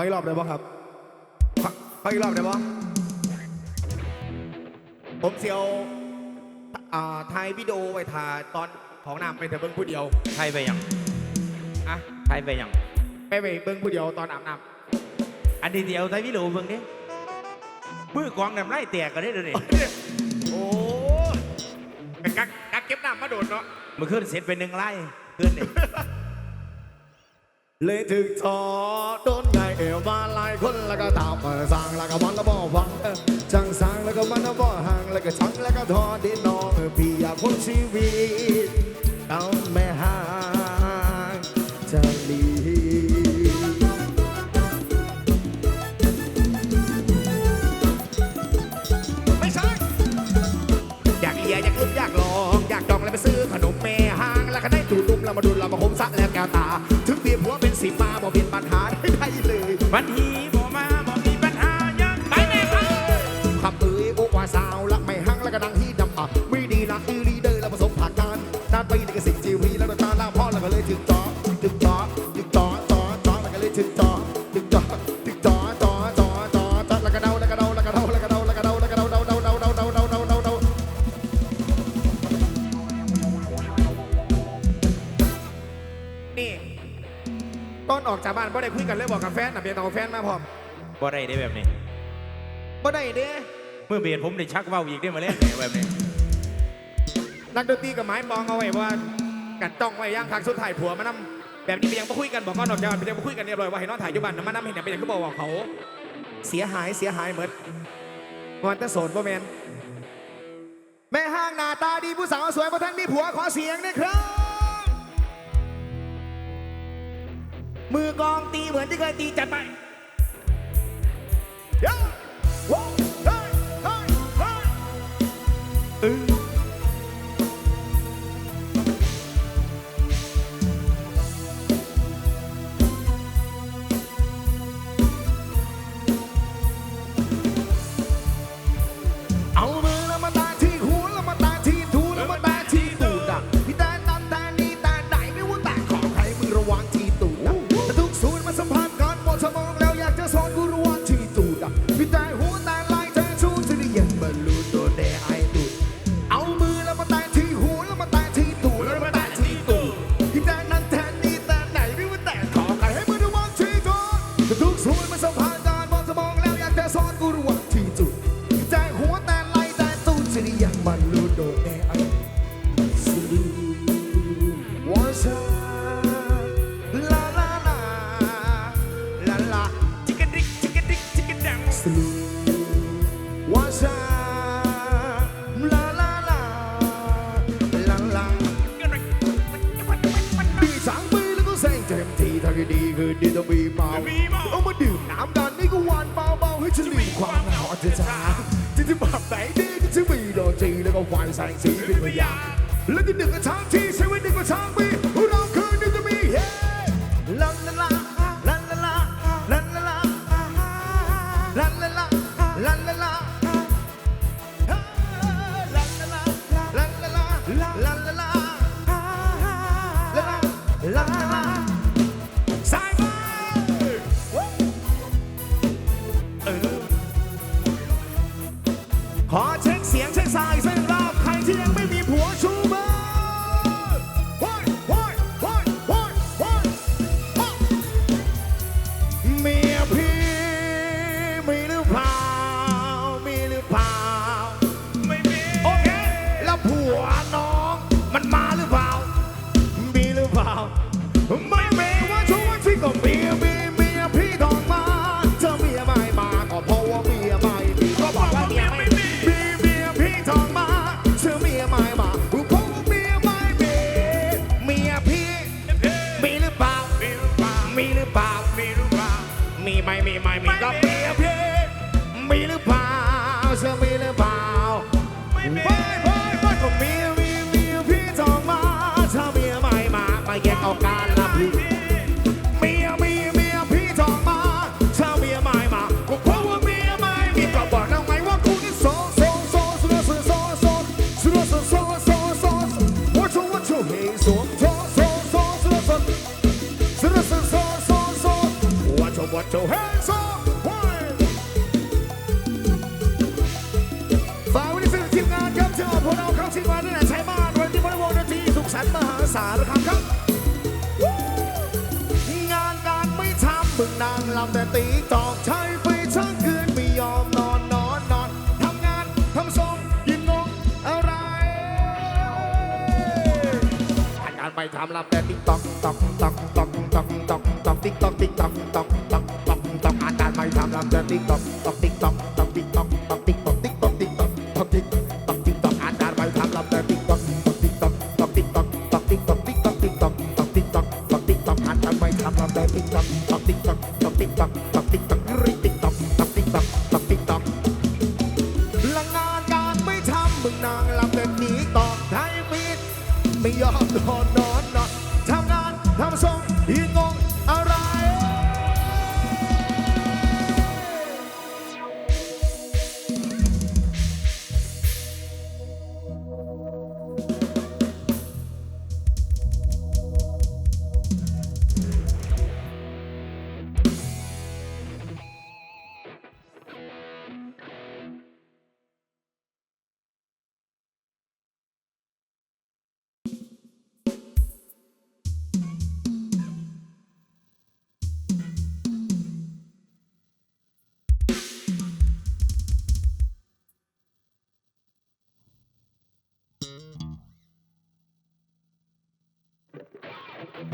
ออีกรอบได้ปะครับขอขออีกรอบได้ปะผมเสียวอ่าถ่ายวิดีโอไว้ถ่ายตอนของน้ำไปแต่เบิ้งผู้เดียวใครไปยังอะใครไปยังไปไปเบิ้งผู้เดียวตอนอาบน้อันนี้เดียวไทยพี่โหลเบิ่งดิมือกองน้ำไล่แตกกันได้เลยดิำโอ้ไปกักกักเก็บน้ำมาโดดเนาะมันขึ้นเสร็จไปหนึ่งไล่ขึ้นดิ เลยถึงทอโดนไงเอวมาหลายคนแล้วก็ตามมาสร้างแล้วก็มันแล้วบ่ฟังจังสางแล้วก็มันแล้วบ่ห่างแล้วก็ชังแล้วก็ทอดินน้องเออพี่อยากพ้นชีวิตเอาแม่ห่างจะลีไม่ใช่อยากเลียอยากลุ้มอยากลอง อยากจองแล้วไปซื้อขนมแม่ห้างแล้วก็ได้จูดุมแล้วมาดุนเรามาคมซักแล้วแกตา บันทีบ่มาบ่มีปัญหายังไปแม่ครับคำเอ่ยโอ้ว่าสาวละไม่หังแล้วก็ดังที่ดำอะไม่ดีละอีรีเดอร์แล้วผสมผักกันนานไปนี่ก็สิจีวีแล้วตาล่าพ่อแล้วก็เลยถึงจอถึงจอถึงจอจอจอแล้วก็เลยถึงจอ บ้านบ่ได้คุยกันเลยบอกกับแฟนนะเพียงแต่ว่าแฟนมาพร้อมบ่ได้ได้แบบนี้ บ่ได้เด้เมื่อเบียดผมได้ชักเว้าอีกได้มาเล่นเนี่ยแบบนี้ นักดนตรีกับไม้มองเอาไว้ว่ากันต้องไว้ย่างคักสุดท้ายผัวมานำแบบนี้ไปยังมาคุยกันบอกก่อนออกจากบ้านไปยังมาคุยกันเรียบร้อยว่าให้น้องถ่ายอยุบันน้ำมันน้ำเห็นอย่างเป็นอย่างก็บอกว่าเขา เสียหายเสียหายเหมือนวันแต่โสดบ่แมนแม่ห้างหน้าตาดีผู้สาวสวยมาทั้งมีผัวขอเสียงหนะครับ มือกองตีเหมือนที่เคยตีจัดไปเย้ว้าวเฮ้ยเฮ้ยเฮ้ย จีแล้วก็ไฟแสงสีเป็นพยานแล้วก็หนึ่งกับช้างที่ใช้ไว้หนึ่งกับช้างปี เปล่า ไม่มี โอเค แล้วผัวน้องมันมาหรือเปล่า มีหรือเปล่า ไม่มีว่าช่ว่าพี่ก็มีมีเมียพี่ต้องมาเธอเมียใหม่มาก็เพราะว่าเมียใหม่มีก็บอกว่าเมียไม่มีมีเมียพี่ต้องมาเธอเมียใหม่มาก็เพราะว่าเมียไม่มีเมียพี่ มีหรือเปล่า มีหรือเปล่า มีหรือเปล่า มีไหมมีไหมมีก็มีเพีย ลำแต่ตีตอกใช้ไปทั้งคืนไม่ยอมนอนนอนนอนทำงานทำทรงยินงงอะไรงานการไม่ทำลำแต่ติ๊กตอกตอกตอกตอกตอกตอกตอกติ๊กตอกติ๊กตอกตอกตอกตอกอกงานการไม่ทำลำแต่ติ๊กตอกตอกติ๊กตอกตอกติ๊กตอก ตอกตอกติ๊กตอกริติ๊กตอกตอกติ๊กตอกตอกติ๊กตอกละงานการไม่ทำมึงนางลำแต่หนีตอกไทยมีดไม่ยอมนอนนอนนอนทำงานทำทรง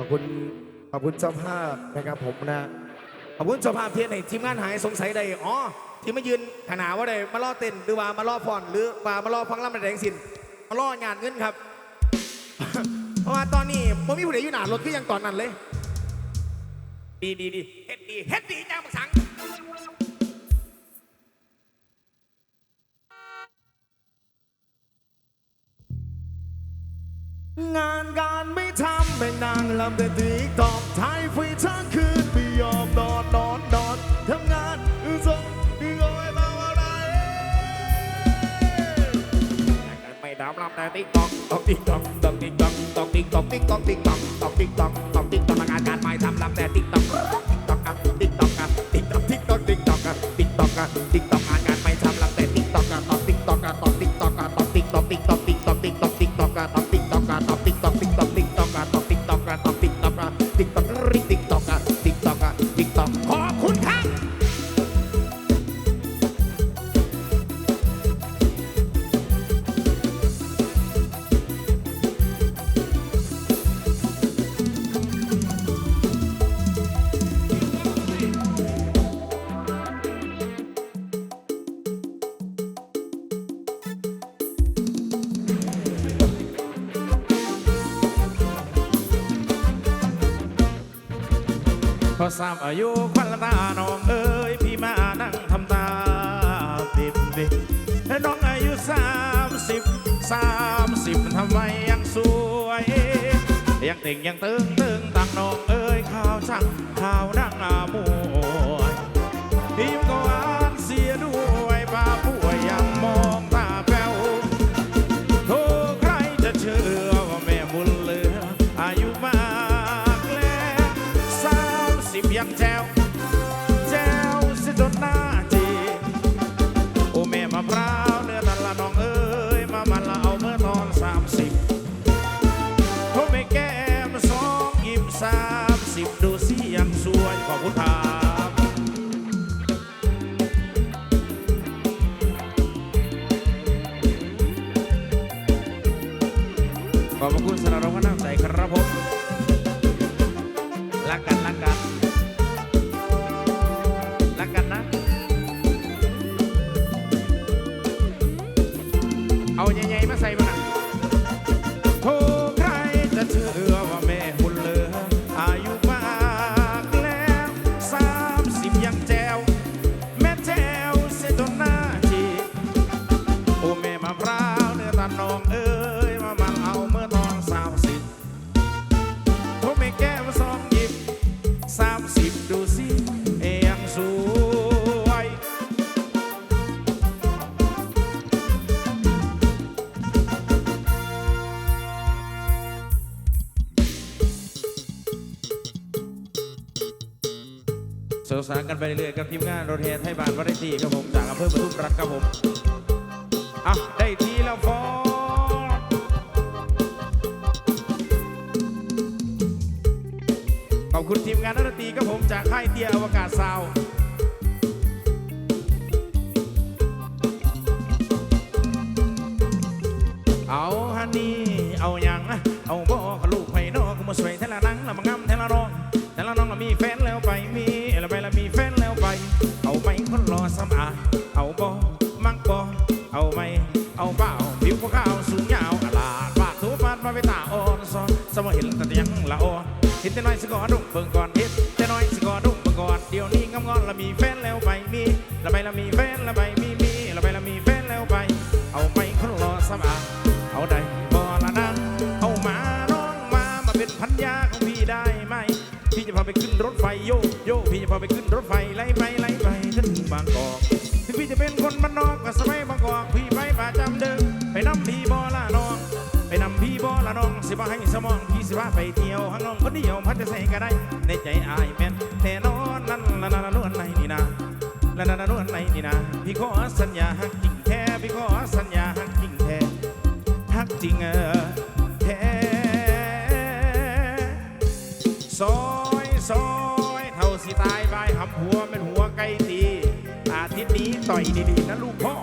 อบคุณขอบคุณเจ้าภาพนะครับผมนะขอบคุณเจ้าภาพเทียนในทีมงานหายสงสัยใดอ๋อที่มายืนขนาว่าใดมาล่อเต้นหรือว่ามาล่อฟอนหรือว่ามาล่อฟังล่ำแดงสินมาล่องานเงินครับ เพราะว่าตอนนี้ผมมีผู้ใดอยู่หนารถก็ยังตอนนั้นเลย ดีดีดีเฮ็ดดีเฮ็ดดีจังบักสัง ลำแต่ตีตอกไทยฟรีทั้งคืนไม่ยอมนอนนอนนอนทำงานส่งดีโอยมาอะไรไม่ดำลำแต่ติ๊กตอกตอกติ๊กตอกตอกติ๊กตอกตอกติ๊กตอกติ๊กตอกติ๊กตอกตอกติ๊กตอกตอกติ๊กตอกงานการไม่ พอทราบอายุควันตาน้องเอ้ยพี่มานั่งทำตาบิบปิบน้องอายุสามสิบสามสิบทำไมยังสวยยังต่งยังตึงตึงต่างน้องเอ้ยข้าวช่างข้าวนั่งอามวยิ้มก็ว่า น้ำใจครับผมรักกันรักกันรักกันนะ เอาใหญ่ๆมาใส่มาหนักโทใครจะเชื่อ สานกันไปเรื่อยๆกับทีมงานรถเฮดให้บานวัดตีครับผมจากอำเภอปทุมรักครับผมอะได้ทีแล้วฟอขอบคุณทีมงานดนตรีครับผมจากค่ายเตียอวกาศซาว ละอ่อนเห็นแต่น้อยสิกอดุเบิ่งก่อนเห็นแต่น้อยสิกอดุเบิ่งก่อนเดี๋ยวนี้งำงอนละมีแฟนแล้วไปมีละไปละมีแฟนละไปมีมีละไปละมีแฟนแล้วไป เอาไหมคนรอสมอาเอาได้บ่ละนะเอามาน้องมามาเป็นพันยาของพี่ได้ไหมพี่จะพาไปขึ้นรถไฟโยโยพี่จะพาไปขึ้นรถไฟไล่ไปไล่ไปถึงบางกอกถึงพี่จะเป็นคนบ้านนอกก็สมัยบางกอกพี่ไปประจำเดิม บ่ให้สมองพี่สิว่าไปเที่ยวห้างนองคนเดียวพัดจะใส่ก็ได้ ในใจอายแม่นแน่นอนนั่นละนั่นละนวลในนี่นะละนั่นละนวลในนี่นะพี่ขอสัญญาหักจริงแท้พี่ขอสัญญาหักจริงแท้หักจริงเออแท้ซอยซอยเท่าสิตายบายหำหัวเป็นหัวไก่ตีอาทิตย์นี้ต่อยดีๆนะลูกพ่อ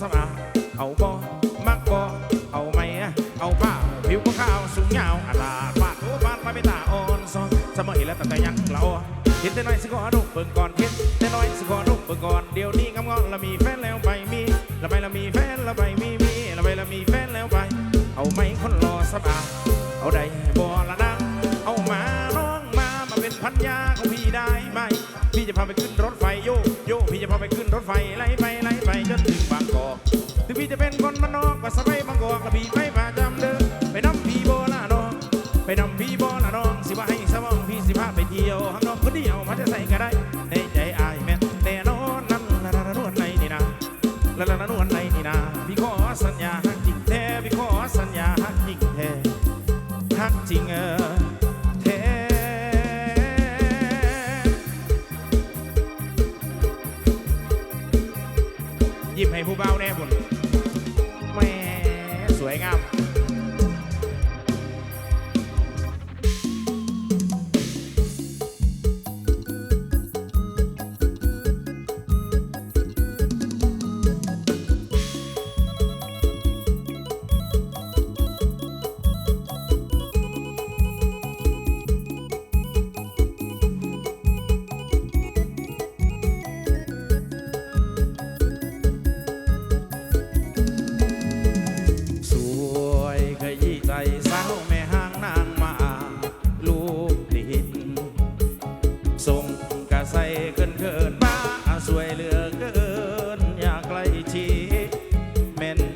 สมาเอาบอมักบอเอาไม่อะเอาเปล่าผิวขาวสูงยาวอาลาดปาดโอ้ปาดมาเป็นตาอ่อนซอนสมัยแล้วแต่แต่ยังละอ่อเห็นแต่น้อยสิขอดุเบิ่งก่อนเห็นแต่น้อยสิขอดุเบิ่งก่อนเดี๋ยวนี้งำงอนแล้วมีแฟนแล้วไปมีแล้วไปแล้วมีแฟนแล้วไปมีมีแล้วไปแล้วมีแฟนแล้วไป เอาไหมคนรอสมาเอาได้บ่ละนะเอามาน้องมามาเป็นพันยาของพี่ได้ไหมพี่จะพาไปขึ้นรถไฟโยโยพี่จะพาไปขึ้นรถไฟไล่ไปไล่ไป จะเป็นคนมานนอกก็สบายบางกอกกระบี่ไปประจำเดิมไปน้ำพี่โบลาน้องไปน้ำพี่โบลาน้องสิว่าให้สมองพี่สิพาไปเที่ยวห้างนอกคนเดียวมาจะใส่ก็ได้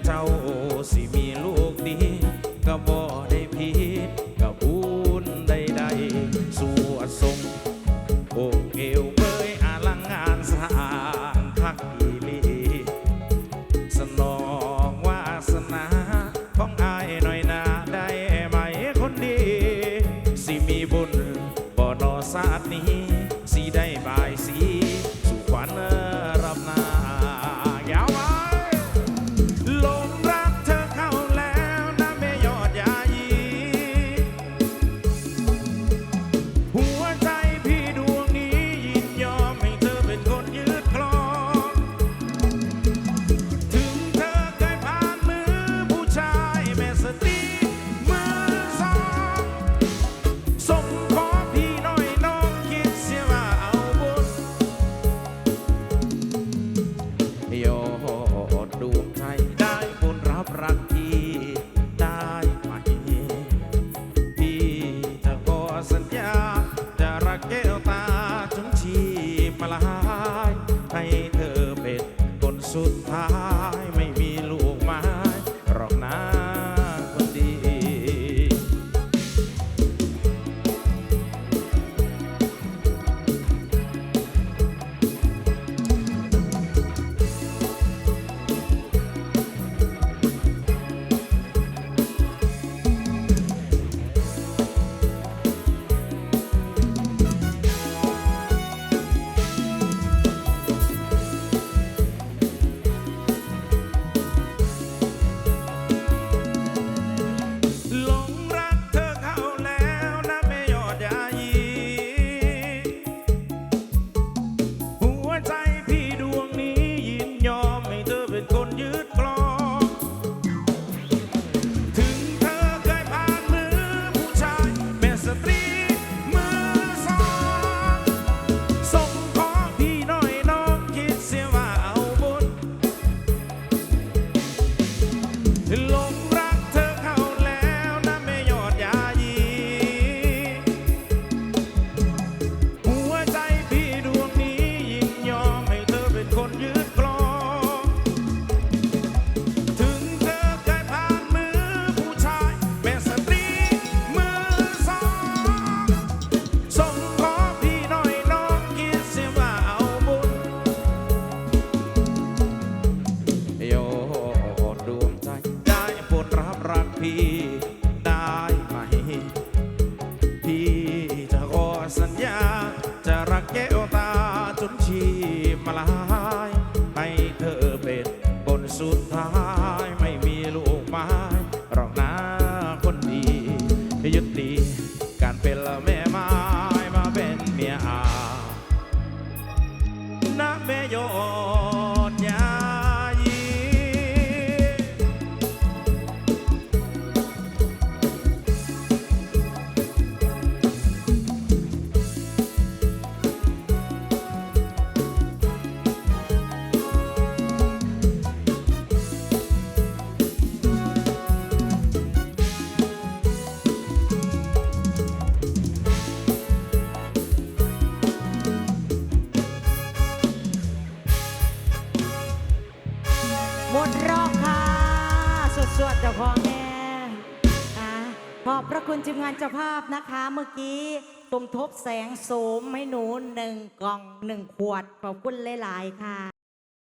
Tao งานเจ้าภาพนะคะเมื่อกี้สมทบแสงโสมให้หนูหนึ่งกล่องหนึ่งขวดขอบคุณหลาย ๆ ค่ะ